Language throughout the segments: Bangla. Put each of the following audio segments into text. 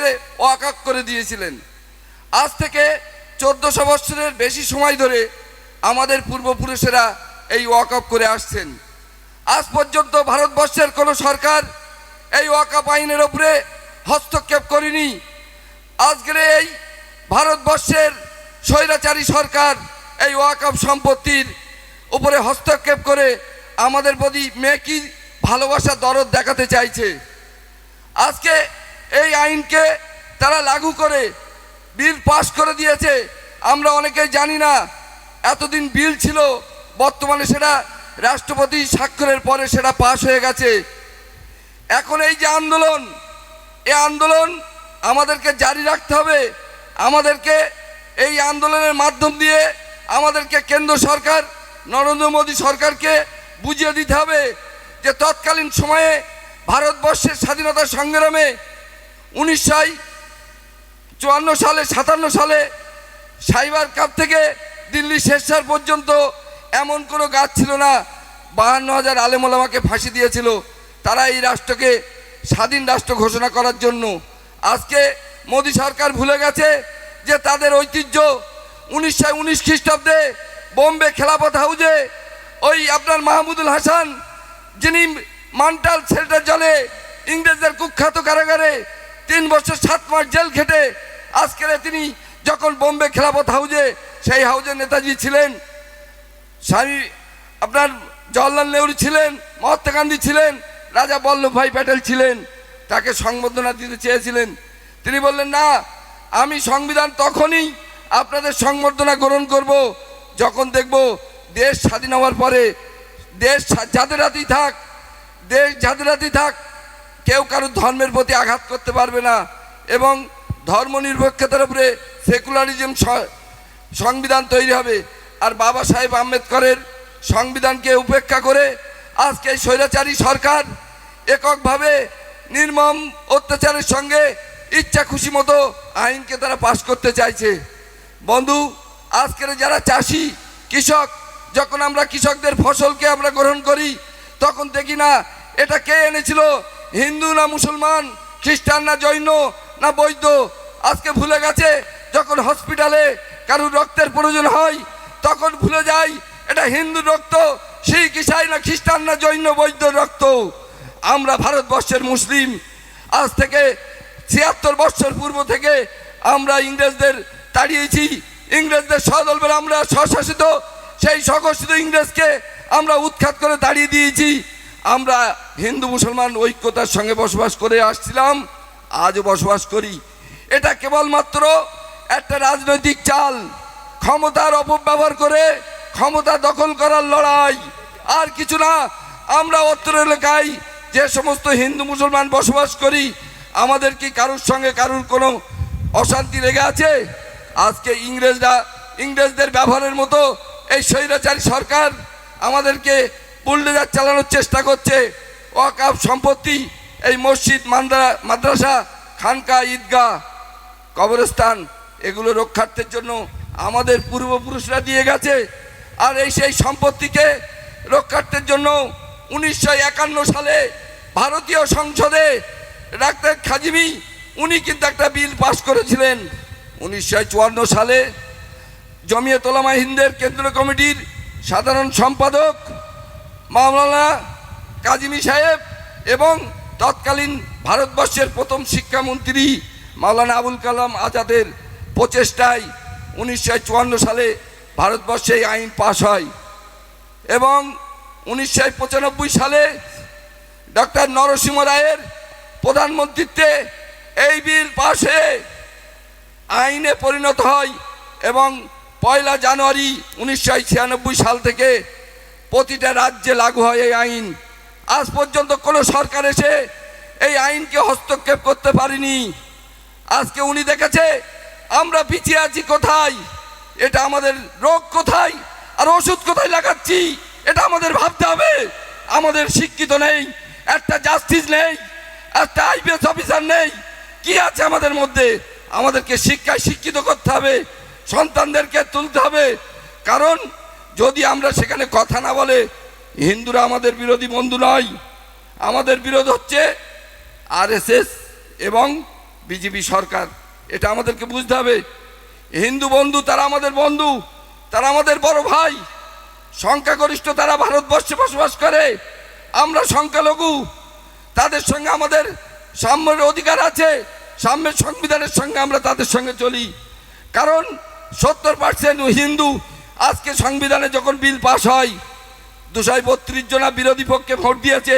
সম্পত্তিকে ওয়াকাক করে দিয়েছিলেন। আজ থেকে চোদ্দশো বৎসরের বেশি সময় ধরে আমাদের পূর্বপুরুষেরা এই ওয়াকআপ করে আসছেন। আজ পর্যন্ত ভারতবর্ষের কোনো সরকার এই ওয়াকআপ আইনের উপরে হস্তক্ষেপ করেনি। আজকের এই ভারতবর্ষের স্বৈরাচারী সরকার এই ওয়াকআপ সম্পত্তির উপরে হস্তক্ষেপ করে আমাদের প্রতি মেকি ভালোবাসা দরদ দেখাতে চাইছে। আজকে এই আইনকে তারা লাগু করে, বিল পাস করে দিয়েছে। আমরা অনেকেই জানি না, এতদিন বিল ছিল, বর্তমানে সেটা রাষ্ট্রপতি স্বাক্ষরের পরে সেটা পাশ হয়ে গেছে। এখন এই যে আন্দোলন এই আন্দোলন আমাদেরকে জারি রাখতে হবে। আমাদেরকে এই আন্দোলনের মাধ্যম দিয়ে আমাদেরকে কেন্দ্র সরকার, নরেন্দ্র মোদী সরকারকে বুঝিয়ে দিতে হবে যে তৎকালীন সময়ে ভারতবর্ষের স্বাধীনতা সংগ্রামে উনিশশো চুয়ান্ন সালে, সাতান্ন সালে সাইবার কাপ থেকে দিল্লি শেরশার পর্যন্ত এমন কোনো গাছ ছিল না। বাহান্ন হাজার আলেমোলামাকে ফাঁসি দিয়েছিল। তারা এই রাষ্ট্রকে স্বাধীন রাষ্ট্র ঘোষণা করার জন্য। আজকে মোদী সরকার ভুলে গেছে যে তাদের ঐতিহ্য উনিশশো উনিশ খ্রিস্টাব্দে বোম্বে খেলাপথ হাউজে ওই আপনার মাহমুদুল হাসান, যিনি মান্টাল ছেলেটার জলে ইংরেজদের কুখ্যাত কারাগারে তিন বছর সাত মাস জেল খেটে আজকের তিনি যখন বোম্বে খেলাপথ হাউজে, সেই হাউজে নেতাজি ছিলেন স্বামী আপনার জওয়াহরলাল নেহরু ছিলেন, মহাত্মা গান্ধী ছিলেন, রাজা বল্লভভাই প্যাটেল ছিলেন, তাকে সংবর্ধনা দিতে চেয়েছিলেন। তিনি বললেন, না, আমি সংবিধান তখনই আপনাদের সংবর্ধনা গ্রহণ করব যখন দেখব দেশ স্বাধীন হওয়ার পরে, দেশ যাদের হাতেই থাক, দেশ যাদের হাতেই থাক কেউ কারোর ধর্মের প্রতি আঘাত করতে পারবে না এবং ধর্ম নিরপেক্ষতার উপরে সেকুলারিজম সংবিধান তৈরি হবে। আর বাবা সাহেব আম্বেদকরের সংবিধানকে উপেক্ষা করে আজকে স্বৈরাচারী সরকার এককভাবে নির্মম অত্যাচারের সঙ্গে ইচ্ছা খুশি মতো আইনকে তারা পাশ করতে চাইছে। বন্ধু, আজকের যারা চাষি, কৃষক, যখন আমরা কৃষকদের ফসলকে আমরা গ্রহণ করি, তখন দেখি না এটা কে এনেছিল হিন্দু না মুসলমান, খ্রিস্টান না জৈন, না বৈদ্য, আজকে ভুলে গেছে, যখন হসপিটালে কারুর রক্তের প্রয়োজন হয়, তখন ভুলে যায় এটা হিন্দু রক্ত, শিখ, ইসাই না খ্রিস্টান না জৈন, বৈদ্য রক্ত। আমরা ভারতবর্ষের মুসলিম, আজ থেকে ছিয়াত্তর বছর পূর্ব থেকে আমরা ইংরেজদের তাড়িয়েছি, ইংরেজদের সদলবেলা আমরা স্বশাসিত, সেই স্বঘোষিত ইংরেজকে আমরা উৎখাত করে দাঁড়িয়ে দিয়েছি। আমরা হিন্দু মুসলমান ঐক্যতার সঙ্গে বসবাস করে আসছিলাম, আজও বসবাস করি। এটা কেবলমাত্র একটা রাজনৈতিক চাল, ক্ষমতার অপব্যবহার করে ক্ষমতা দখল করার লড়াই। আর কিছু না, আমরা উত্তর এলাকায় যে সমস্ত হিন্দু মুসলমান বসবাস করি, আমাদের কি কারোর সঙ্গে কারোর কোনো অশান্তি লেগে আছে? আজকে ইংরেজরা, ইংরেজদের ব্যবহারের মতো এই স্বৈরাচারী সরকার আমাদেরকে বুলডেজার চালানোর চেষ্টা করছে। ওয়াকাফ সম্পত্তি, এই মসজিদ মাদ্রাসা, খানকা, ঈদগাহ, কবরস্থান, এগুলো রক্ষার্থের জন্য আমাদের পূর্বপুরুষরা দিয়ে গেছে। আর এই সেই সম্পত্তিকে রক্ষার্থের জন্য উনিশশো একান্ন সালে ভারতীয় সংসদে ডাক্তার খাজিমি, উনি কিন্তু একটা বিল পাস করেছিলেন। উনিশশো চুয়ান্ন সালে জমিয়ত ওলামা হিন্দের কেন্দ্রীয় কমিটির সাধারণ সম্পাদক মাওলানা কাজিমি সাহেব এবং তৎকালীন ভারতবর্ষের প্রথম শিক্ষামন্ত্রী মাওলানা আবুল কালাম আজাদের প্রচেষ্টায় উনিশশো চুয়ান্ন সালে ভারতবর্ষে এই আইন পাশ হয় এবং উনিশশো পঁচানব্বই সালে ডক্টর নরসিংহ রায়ের প্রধানমন্ত্রীত্বে এই বিল পাশ আইনে পরিণত হয় এবং পয়লা জানুয়ারি উনিশশো ছিয়ানব্বই সাল থেকে প্রতিটা রাজ্যে লাগু হয় এই আইন। আজ পর্যন্ত কোনো সরকার এসে এই আইনকে হস্তক্ষেপ করতে পারেনি। আজকে উনি দেখেছে, আমরা পিছিয়ে আছি কোথায়? এটা আমাদের রোগ কোথায়? আর ওষুধ কোথায় লাগাচ্ছি? এটা আমাদের ভাবতে হবে। আমাদের শিক্ষিত নেই, একটা জাস্টিস নেই, একটা আইপিএস অফিসার নেই। কি আছে আমাদের মধ্যে? আমাদেরকে শিক্ষায় শিক্ষিত করতে হবে, সন্তানদেরকে তুলতে হবে। কারণ যদি আমরা সেখানে কথা না বলে, হিন্দুরা আমাদের বিরোধী বন্ধু নয়। আমাদের বিরোধ হচ্ছে আরএসএস এবং বিজেপি সরকার। এটা আমাদেরকে বুঝতে হবে। হিন্দু বন্ধু তারা আমাদের বন্ধু, তারা আমাদের বড় ভাই। সংখ্যাগরিষ্ঠ তারা ভারতবর্ষে বসবাস করে। আমরা সংখ্যালঘু। তাদের সঙ্গে আমাদের সাম্যের অধিকার আছে। সাম্যের সংবিধানের সঙ্গে আমরা তাদের সঙ্গে চলি। কারণ সত্তর পার্সেন্ট হিন্দু আজকে সংবিধানে যখন বিল পাস হয় দুশো বত্রিশ জনা বিরোধী পক্ষে ভোট দিয়েছে,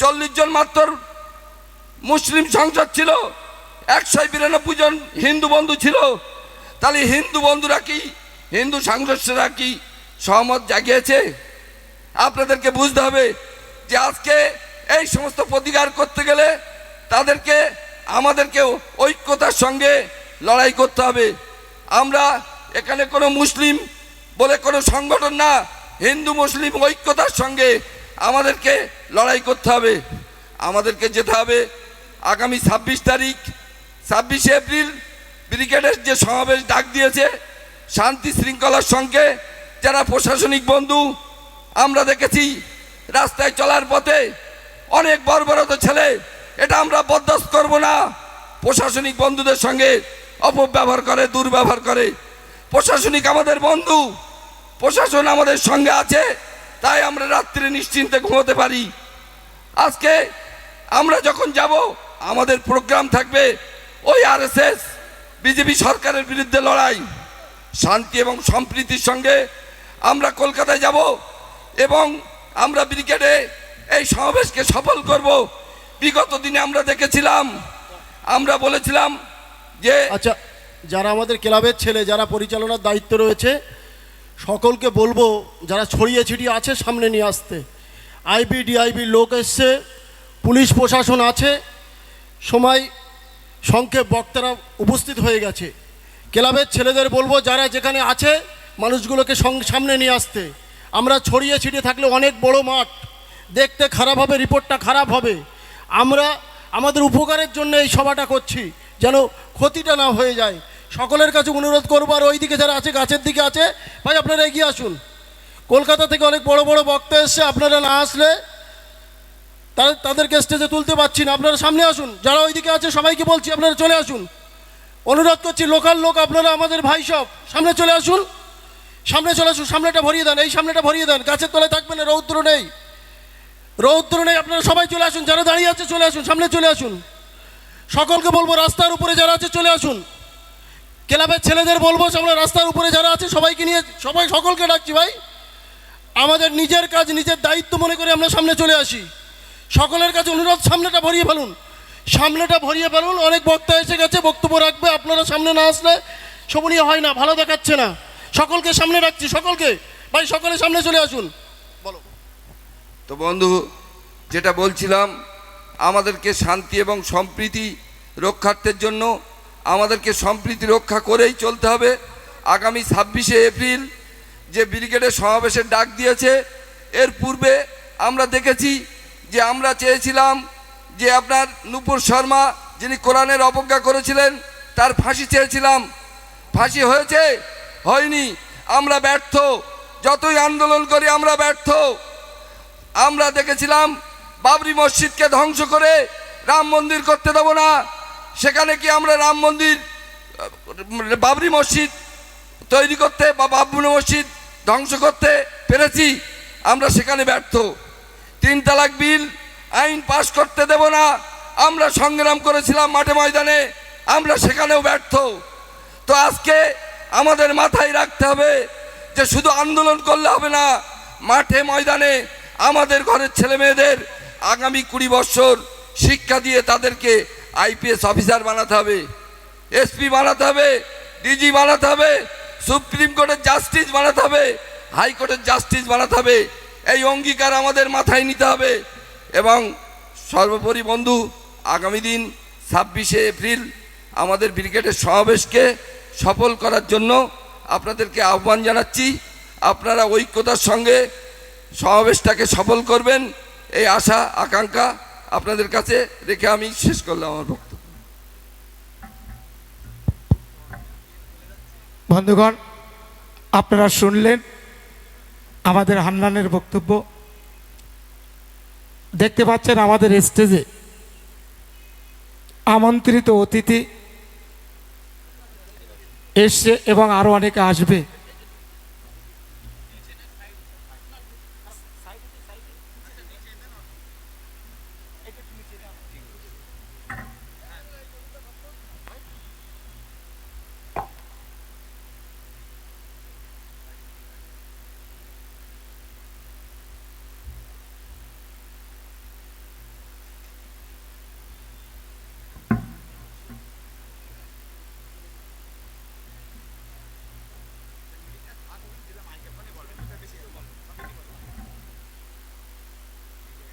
চল্লিশ জন মাত্র মুসলিম সংসদ ছিল একশো বিরানব্বই জন হিন্দু বন্ধু ছিল। তাহলে হিন্দু বন্ধুরা কি, হিন্দু সংসদরা কি সহমত জাগিয়েছে? আপনাদেরকে বুঝতে হবে যে আজকে এই সমস্ত প্রতিকার করতে গেলে তাদেরকে আমাদেরকে ঐক্যতার সঙ্গে লড়াই করতে হবে। আমরা এখানে কোনো মুসলিম বলে কোনো সংগঠন না, হিন্দু, মুসলিম ঐক্যতার সঙ্গে আমাদেরকে লড়াই করতে হবে। আমাদেরকে যেতে হবে আগামী ছাব্বিশ তারিখ, ছাব্বিশে এপ্রিল ব্রিগেডের যে সমাবেশ ডাক দিয়েছে, শান্তি শৃঙ্খলার সঙ্গে যারা প্রশাসনিক বন্ধু, আমরা দেখেছি রাস্তায় চলার পথে অনেক বর্বরত ছেলে, এটা আমরা বরদাস্ত করব না। প্রশাসনিক বন্ধুদের সঙ্গে অপব্যবহার করে, দুর্ব্যবহার করে। প্রশাসনিক আমাদের বন্ধু প্রশাসন আমাদের সঙ্গে আছে, তাই আমরা রাত্রে নিশ্চিন্তে ঘুমোতে পারি। আজকে আমরা যখন যাব, আমাদের প্রোগ্রাম থাকবে ওই আরএসএস, বিজেপি সরকারের বিরুদ্ধে লড়াই। শান্তি এবং সম্প্রীতির সঙ্গে আমরা কলকাতায় যাব এবং আমরা ব্রিগেডে এই সমাবেশকে সফল করব। বিগত দিনে আমরা দেখেছিলাম, আমরা বলেছিলাম যে আচ্ছা যারা আমাদের ক্লাবের ছেলে, যারা পরিচালনার দায়িত্ব রয়েছে সকলকে বলব, যারা ছড়িয়ে ছিটিয়ে আছে সামনে নিয়ে আসতে। আইবি, ডিআইবি লোক এসছে, পুলিশ প্রশাসন আছে। সময় সংক্ষেপ বক্তারা উপস্থিত হয়ে গেছে। ক্লাবের ছেলেদের বলব, যারা যেখানে আছে, মানুষগুলোকে সামনে নিয়ে আসতে। আমরা ছড়িয়ে ছিটিয়ে থাকলে অনেক বড় মাঠ। দেখতে খারাপ হবে, রিপোর্টটা খারাপ হবে। আমরা আমাদের উপকারের জন্য এই সভাটা করছি, যেন ক্ষতিটা না হয়ে যায়। সকলের কাছে অনুরোধ করব আর ওই দিকে যারা আছে, গাছের দিকে আছে, ভাই আপনারা এগিয়ে আসুন। কলকাতা থেকে অনেক বড় বড় বক্তা এসছে, আপনারা না আসলে তাদের, তাদেরকে স্টেজে তুলতে পারছি না। আপনারা সামনে আসুন, যারা ওইদিকে আছে, সবাইকে বলছি, আপনারা চলে আসুন। অনুরোধ করছি লোকাল লোক আপনারা, আমাদের ভাই সব, সামনে চলে আসুন। সামনে চলে আসুন, সামনেটা ভরিয়ে দেন, এই সামনেটা ভরিয়ে দেন। গাছের তলায় থাকবেন না, রৌদ্র নেই। রৌদ্র নেই, আপনারা সবাই চলে আসুন, যারা দাঁড়িয়ে আছে, চলে আসুন, সামনে চলে আসুন। সকলকে বলব, রাস্তার উপরে যারা আছে, চলে আসুন। ক্লাবের ছেলেদের বলব, আমরা রাস্তার উপরে যারা আছে, সবাইকে নিয়ে, সবাই সকলকে ডাকছি ভাই। আমাদের নিজের কাজ, নিজের দায়িত্ব মনে করে আমরা সামনে চলে আসি। সকলের কাছে অনুরোধ, সামনেটা ভরিয়ে ফেলুন। সামনেটা ভরিয়ে ফেলুন, অনেক বক্তা এসে গেছে, বক্তব্য রাখবে, আপনারা সামনে না আসলে শোভনীয় হয় না, ভালো দেখাচ্ছে না। সকলকে সামনে রাখছি, সকলকে। ভাই, সকলে সামনে চলে আসুন। বলো। তো বন্ধু, যেটা বলছিলাম, আমাদেরকে শান্তি এবং সম্প্রীতি রক্ষার্থের জন্য আমাদেরকে সম্প্রীতি রক্ষা করেই চলতে হবে। আগামী ছাব্বিশে এপ্রিল যে ব্রিগেডের সমাবেশের ডাক দিয়েছে, এর পূর্বে আমরা দেখেছি যে আমরা চেয়েছিলাম যে আপনার নূপুর শর্মা যিনি কোরআনের অবজ্ঞা করেছিলেন, তার ফাঁসি চেয়েছিলাম। ফাঁসি হয়েছে? হয়নি। আমরা ব্যর্থ। যতই আন্দোলন করি আমরা ব্যর্থ। আমরা দেখেছিলাম বাবরি মসজিদকে ধ্বংস করে রাম মন্দির করতে দেবো না। সেখানে কি আমরা রাম মন্দির বাবরি মসজিদ তৈরি করতে বা বাবরি মসজিদ ধ্বংস করতে পেরেছি? আমরা সেখানে ব্যর্থ। তিন তালাক বিল, আইন পাশ করতে দেব না। আমরা সংগ্রাম করেছিলাম মাঠে ময়দানে, আমরা সেখানেও ব্যর্থ। তো আজকে আমাদের মাথায় রাখতে হবে যে শুধু আন্দোলন করলে হবে না, মাঠে ময়দানে আমাদের ঘরের ছেলে মেয়েদের আগামী কুড়ি বছর শিক্ষা দিয়ে তাদেরকে আইপিএস অফিসার বানাতে হবে, এসপি বানাতে হবে, ডিজি বানাতে হবে, সুপ্রিম কোর্টের জাস্টিস বানাতে হবে হাইকোর্টের জাস্টিস বানাতে হবে, এই অঙ্গীকার আমাদের মাথায় নিতে হবে। এবং সর্বোপরি বন্ধু, আগামী দিন ছাব্বিশে এপ্রিল আমাদের ব্রিগেডের সমাবেশকে সফল করার জন্য আপনাদেরকে আহ্বান জানাচ্ছি। আপনারা ঐক্যতার সঙ্গে সমাবেশটাকে সফল করবেন, এই আশা, আকাঙ্ক্ষা। আপনাদের কাছে রেখে আমি শেষ করলাম আমার বক্তব্য। বন্ধুগণ, আপনারা শুনলেন আমাদের হান্নানের বক্তব্য। দেখতে পাচ্ছেন আমাদের স্টেজে আমন্ত্রিত অতিথি এসছে এবং আরও অনেকে আসবে।